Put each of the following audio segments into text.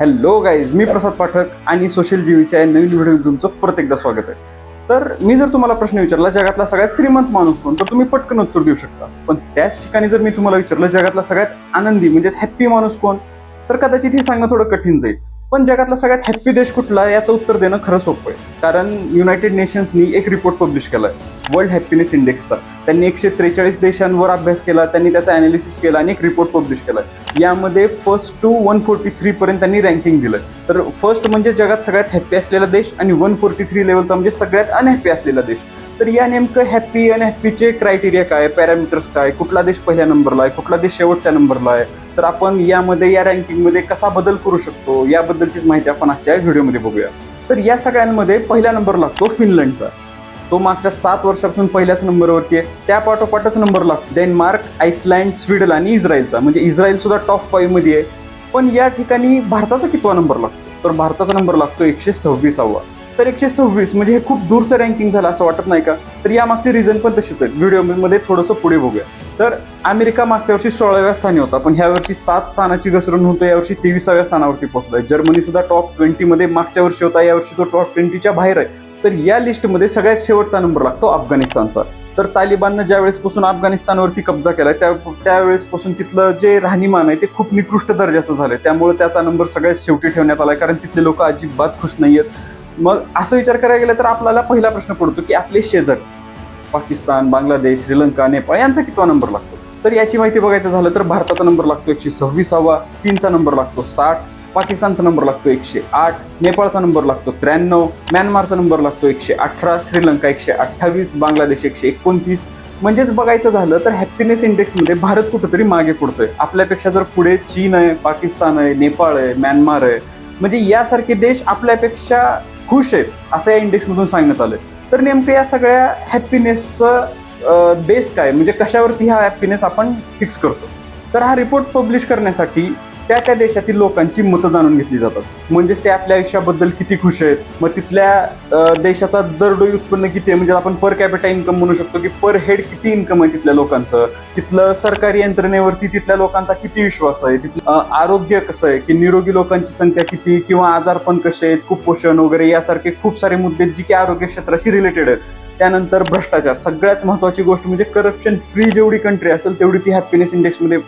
Hello guys मी प्रसाद पाठक आणि social जीवीच्या या नवीन व्हिडिओ तुमचं परत एकदा स्वागत आहे. तर मी जर तुम्हाला प्रश्न विचारला जगातला सगळ्यात श्रीमंत माणूस कोण? तर तुम्ही पटकन उत्तर देऊ शकता. पण त्याच ठिकाणी जर मी तुम्हाला विचारलं जगातला सगळ्यात आनंदी म्हणजेच हॅप्पी माणूस कोण? तर कदाचित हे सांगणं थोडं कठीण जाईल. पण जगातला सगळ्यात हॅप्पी देश कुठला याचं उत्तर देणं खरं सोपं आहे. कारण युनायटेड नेशन्सनी एक रिपोर्ट पब्लिश केला आहे वर्ल्ड हॅपीनेस इंडेक्सचा त्यांनी एकशे त्रेचाळीस देशांवर अभ्यास केला त्यांनी त्याचा अनालिसिस केला आणि एक रिपोर्ट पब्लिश केला यामध्ये first to one forty three पर्यंत त्यांनी रँकिंग दिलं तर फर्स्ट म्हणजे जगात सगळ्यात हॅप्पी असलेला देश आणि वन फोर्टी थ्री लेवलचा म्हणजे सगळ्यात अनहॅप्पी असलेला देश. तर या नेमकं हॅप्पी अनहॅप्पीचे क्रायटेरिया काय? पॅरामीटर्स काय? कुठला देश पहिल्या नंबरला आहे? कुठला देश शेवटच्या नंबरला आहे? तर आपण यामध्ये या रँकिंगमध्ये कसा बदल करू शकतो याबद्दलचीच माहिती आपण आजच्या व्हिडिओमध्ये बघूया. तर या सगळ्यांमध्ये पहिला नंबर लागतो फिनलंडचा. तो मागच्या सात वर्षापासून पहिल्याच नंबरवरती आहे. त्या पाठोपाठच नंबर लागतो डेन्मार्क आईसलँड स्वीडन आणि इस्रायलचा. म्हणजे इस्रायल सुद्धा टॉप फाईव्हमध्ये आहे. पण या ठिकाणी भारताचा कितवा नंबर लागतो? तर भारताचा नंबर लागतो एकशे सव्वीसावा. तर एकशे सव्वीस म्हणजे हे खूप दूरचं रँकिंग झालं असं वाटत नाही का? तर यामागचे रिझन पण तशीच आहेत व्हिडिओमध्ये थोडंसं पुढे बघूया. तर अमेरिका मागच्या वर्षी सोळाव्या स्थानी होता पण ह्या वर्षी सात स्थानाची घसरण होतो यावर्षी तेविसाव्या स्थानावरती पोहोचलाय. जर्मनी सुद्धा टॉप ट्वेंटीमध्ये मागच्या वर्षी होता यावर्षी तो टॉप ट्वेंटीच्या बाहेर आहे. तर या लिस्टमध्ये सगळ्यात शेवटचा नंबर लागतो अफगाणिस्तानचा. तर तालिबाननं ज्या वेळेसपासून अफगाणिस्तानवरती कब्जा केला त्या त्यावेळेसपासून तिथलं जे राहणीमान आहे ते खूप निकृष्ट दर्जाचं झालंय. त्यामुळे त्याचा नंबर सगळ्यात शेवटी ठेवण्यात आलाय कारण तिथले लोक अजिबात खुश नाही आहेत मग असं विचार करायला गेलं तर आपल्याला पहिला प्रश्न पडतो की आपले शेजक पाकिस्तान बांगलादेश श्रीलंका नेपाळ यांचा कितवा नंबर लागतो? तर याची माहिती बघायचं झालं तर भारताचा नंबर लागतो एकशे सव्वीसावा चीनचा नंबर लागतो साठ पाकिस्तानचा नंबर लागतो एकशे आठ नेपाळचा नंबर लागतो त्र्याण्णव म्यानमारचा नंबर लागतो एकशे अठरा श्रीलंका एकशे अठ्ठावीस बांगलादेश एकशे एकोणतीस. म्हणजेच बघायचं झालं तर हॅपीनेस इंडेक्समध्ये भारत कुठंतरी मागे पडतोय आपल्यापेक्षा जर पुढे चीन आहे पाकिस्तान आहे नेपाळ आहे म्यानमार आहे म्हणजे यासारखे देश आपल्यापेक्षा खुश आहेत असं या इंडेक्समधून सांगण्यात आलं तर नेमकं या सगळ्या हॅपीनेसचं बेस काय? म्हणजे कशावरती हा हॅपीनेस आपण फिक्स करतो? तर हा रिपोर्ट पब्लिश करण्यासाठी त्या त्या देशातील लोकांची मतं जाणून घेतली जातात. म्हणजेच ते आपल्या आयुष्याबद्दल किती खुश आहेत मग तिथल्या देशाचा दरडोई उत्पन्न किती आहे? म्हणजे आपण पर कॅपिटा इन्कम म्हणू शकतो की पर हेड किती इन्कम आहे तिथल्या लोकांचं? तिथलं सरकारी यंत्रणेवरती तिथल्या लोकांचा किती विश्वास आहे? तिथलं आरोग्य कसं आहे? की निरोगी लोकांची संख्या किती किंवा आजारपण कसे आहेत? कुपोषण वगैरे यासारखे खूप सारे मुद्दे जी की आरोग्य क्षेत्राशी रिलेटेड आहेत. त्यानंतर भ्रष्टाचार. सगळ्यात महत्वाची गोष्ट म्हणजे करप्शन फ्री जेवढी कंट्री असेल तेवढी ती हॅपीनेस इंडेक्समध्ये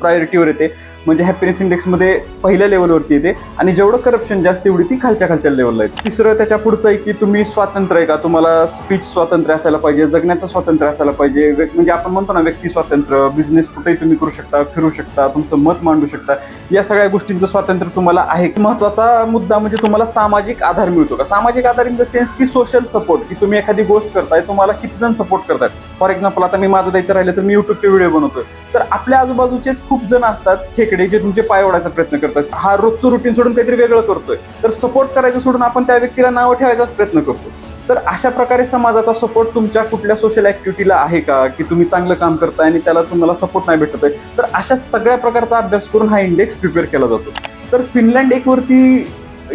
प्रायोरिटीवर येते. म्हणजे हॅपीनेस इंडेक्समध्ये पहिल्या लेवलवरती येते. आणि जेवढं करप्शन जास्त तेवढी ती खालच्या खालच्या लेवलला आहे तिसरं त्याच्या पुढचं आहे की तुम्ही स्वातंत्र्य आहे का? तुम्हाला स्पीच स्वातंत्र्य असायला पाहिजे जगण्याचं स्वातंत्र्य असायला पाहिजे. व्यक्- म्हणजे आपण म्हणतो ना व्यक्ती स्वातंत्र्य बिझनेस कुठेही तुम्ही करू शकता फिरू शकता तुमचं मत मांडू शकता. या सगळ्या गोष्टींचं स्वातंत्र्य तुम्हाला आहे. महत्त्वाचा मुद्दा म्हणजे तुम्हाला सामाजिक आधार मिळतो का? सामाजिक आधार इन द सेन्स की सोशल सपोर्ट की तुम्ही एखादी गोष्ट करताय तुम्हाला किती जण सपोर्ट करतात? फॉर एक्झाम्पल आता मी माझं द्यायचं राहिलं तर मी युट्यूबचे व्हिडिओ बनवतोय. तर आपल्या आजूबाजूचेच खूप जण असतात खेकडे जे तुमचे पाय ओढायचा प्रयत्न करतात हा रोजचं रुटीन सोडून काहीतरी वेगळं करतोय. तर सपोर्ट करायचं सोडून आपण त्या व्यक्तीला नावं ठेवायचाच प्रयत्न करतो. तर अशा प्रकारे समाजाचा सपोर्ट तुमच्या कुठल्या सोशल ऍक्टिव्हिटीला आहे का? की तुम्ही चांगलं काम करताय आणि त्याला तुम्हाला सपोर्ट नाही भेटत आहे? तर अशा सगळ्या प्रकारचा अभ्यास करून हा इंडेक्स प्रिपेअर केला जातो. तर फिनलँड एकवरती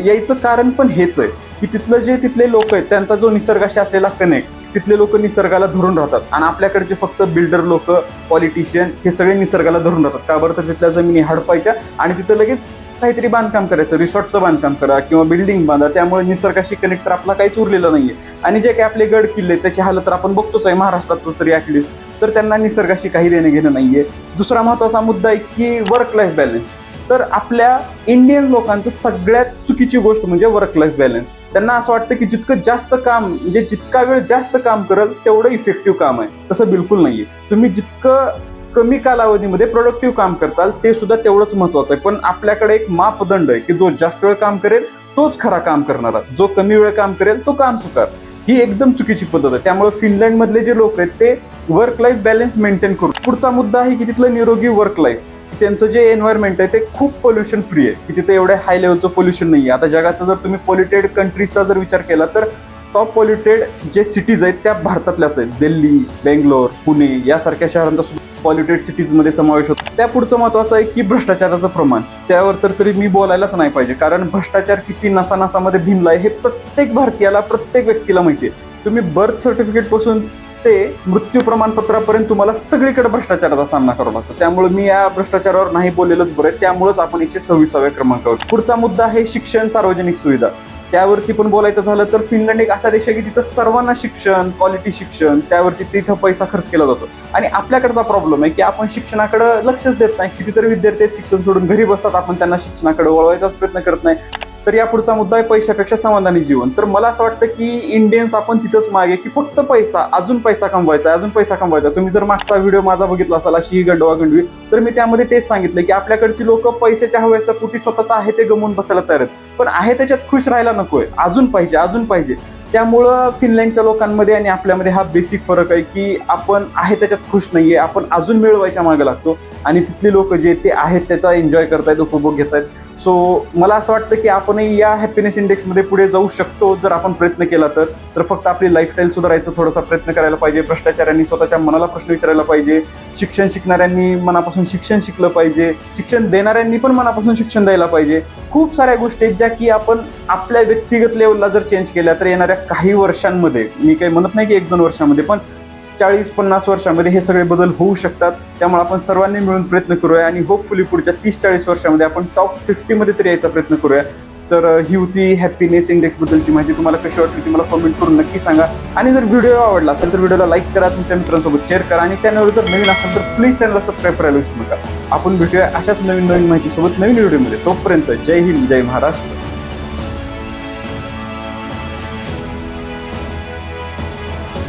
यायचं कारण पण हेच आहे की तिथलं जे तिथले लोक आहेत त्यांचा जो निसर्गाशी असलेला कनेक्ट तिथले लोक निसर्गाला धरून राहतात. आणि आपल्याकडचे फक्त बिल्डर लोक पॉलिटिशियन हे सगळे निसर्गाला धरून राहतात. का बरं? तर तिथल्या जमिनी हडपायच्या आणि तिथं लगेच काहीतरी बांधकाम करायचं. रिसॉर्टचं बांधकाम करा किंवा बिल्डिंग बांधा. त्यामुळे निसर्गाशी कनेक्ट तर आपला काहीच उरलेलं नाही आहे आणि जे काही आपले गड किल्ले आहेत, त्याची हालत तर आपण बघतोच आहे. महाराष्ट्राचं तरी ॲटलिस्ट तर त्यांना निसर्गाशी काही देणं घेणं नाही आहे दुसरा महत्त्वाचा मुद्दा आहे की वर्क लाईफ बॅलन्स तर आपल्या इंडियन लोकांचं सगळ्यात चुकीची गोष्ट म्हणजे वर्क लाईफ बॅलन्स त्यांना असं वाटतं की जितकं जास्त काम म्हणजे जितका वेळ जास्त काम करल तेवढं इफेक्टिव्ह काम आहे. तसं बिलकुल नाहीये. तुम्ही जितकं कमी कालावधीमध्ये प्रोडक्टिव्ह काम करताल ते सुद्धा तेवढंच महत्वाचं आहे. पण आपल्याकडे एक मापदंड आहे की जो जास्त वेळ काम करेल तोच खरा काम करणारा. जो कमी वेळ काम करेल तो काम चुकार ही एकदम चुकीची पद्धत आहे. त्यामुळे फिनलँड मधले जे लोक आहेत ते वर्क लाईफ बॅलन्स मेंटेन करू पुढचा मुद्दा आहे की तिथलं निरोगी वर्क लाईफ त्यांचं जे एन्व्हायरमेंट आहे ते खूप पोल्युशन फ्री आहे. की तिथे एवढ्या हाय लेवलचं पोल्युशन नाही आहे आता जगाचा जर तुम्ही पोल्युटेड कंट्रीजचा जर विचार केला तर टॉप पॉल्युटेड जे सिटीज आहेत त्या भारतातल्याच आहेत. दिल्ली बेंगलोर पुणे यासारख्या शहरांचा सुद्धा पॉल्युटेड सिटीजमध्ये समावेश होतो. त्या पुढचं महत्वाचं आहे की भ्रष्टाचाराचं प्रमाण. त्यावर तर तरी मी बोलायलाच नाही पाहिजे. कारण भ्रष्टाचार किती नसानासामध्ये भिनला आहे हे प्रत्येक भारतीयाला प्रत्येक व्यक्तीला माहिती आहे तुम्ही बर्थ सर्टिफिकेटपासून ते मृत्यू प्रमाणपत्रापर्यंत तुम्हाला सगळीकडे भ्रष्टाचाराचा सामना करावा लागतो. त्यामुळे मी या भ्रष्टाचारावर नाही बोललेलंच बरं आहे. त्यामुळेच आपण एकशे सव्वीसाव्या क्रमांकावर. पुढचा मुद्दा आहे शिक्षण सार्वजनिक सुविधा. त्यावरती पण बोलायचं झालं तर फिनलंड एक असा देश आहे की तिथं सर्वांना शिक्षण क्वालिटी शिक्षण त्यावरती तिथं पैसा खर्च केला जातो. आणि आपल्याकडचा प्रॉब्लेम आहे की आपण शिक्षणाकडे लक्षच देत नाही. कितीतरी विद्यार्थी शिक्षण सोडून घरी बसतात आपण त्यांना शिक्षणाकडे वळवायचाच प्रयत्न करत नाही. तर या पुढचा मुद्दा आहे पैशापेक्षा समाधानी जीवन. तर मला असं वाटतं की इंडियन्स आपण तिथंच मागे की फक्त पैसा अजून पैसा कमवायचा आहे, अजून पैसा कमवायचा तुम्ही जर मागचा व्हिडिओ माझा बघितला असाल अशी ही गंडवा गंडवी तर मी त्यामध्ये तेच सांगितलं की आपल्याकडची लोक पैशाच्या हव्याच्या कुठे स्वतःचं आहे ते गमवून बसायला तयार आहेत. पण आहे त्याच्यात खुश राहायला नकोय. अजून पाहिजे अजून पाहिजे. त्यामुळं फिनलँडच्या लोकांमध्ये आणि आपल्यामध्ये हा बेसिक फरक आहे की आपण आहे त्याच्यात खुश आहे आपण अजून मिळवायच्या मागे लागतो. आणि तिथली लोक जे ते आहेत त्याचा एन्जॉय करतायत उपभोग घेत आहेत सो मला असं वाटतं की आपणही या हॅपीनेस इंडेक्समध्ये पुढे जाऊ शकतो जर आपण प्रयत्न केला तर. तर फक्त आपली लाईफस्टाईल सुधारायचं थोडासा प्रयत्न करायला पाहिजे भ्रष्टाचारांनी स्वतःच्या मनाला प्रश्न विचारायला पाहिजे शिक्षण शिकणाऱ्यांनी मनापासून शिक्षण शिकलं पाहिजे शिक्षण देणाऱ्यांनी पण मनापासून शिक्षण द्यायला पाहिजे. खूप साऱ्या गोष्टी आहेत ज्या की आपण आपल्या व्यक्तिगत लेवलला जर चेंज केल्या तर येणाऱ्या काही वर्षांमध्ये मी काही म्हणत नाही की एक दोन वर्षांमध्ये पण चाळीस पन्नास वर्षामध्ये हे सगळे बदल होऊ शकतात. त्यामुळे आपण सर्वांनी मिळून प्रयत्न करूया आणि होपफुली पुढच्या तीस चाळीस वर्षामध्ये आपण टॉप फिफ्टीमध्ये तरी यायचा प्रयत्न करूया. तर ही होती हॅपीनेस इंडेक्सबद्दलची माहिती. तुम्हाला कशी वाटली ती मला कमेंट करून नक्की सांगा. आणि जर व्हिडिओ आवडला असेल तर व्हिडिओला लाईक करा तुमच्या मित्रांसोबत शेअर करा आणि चॅनलवर जर नवीन असेल तर प्लीज चॅनलला सबस्क्राईब करायला विसरू नका. आपण भेटूया अशाच नवीन नवीन माहितीसोबत नवीन व्हिडिओमध्ये तोपर्यंत जय हिंद जय महाराष्ट्र.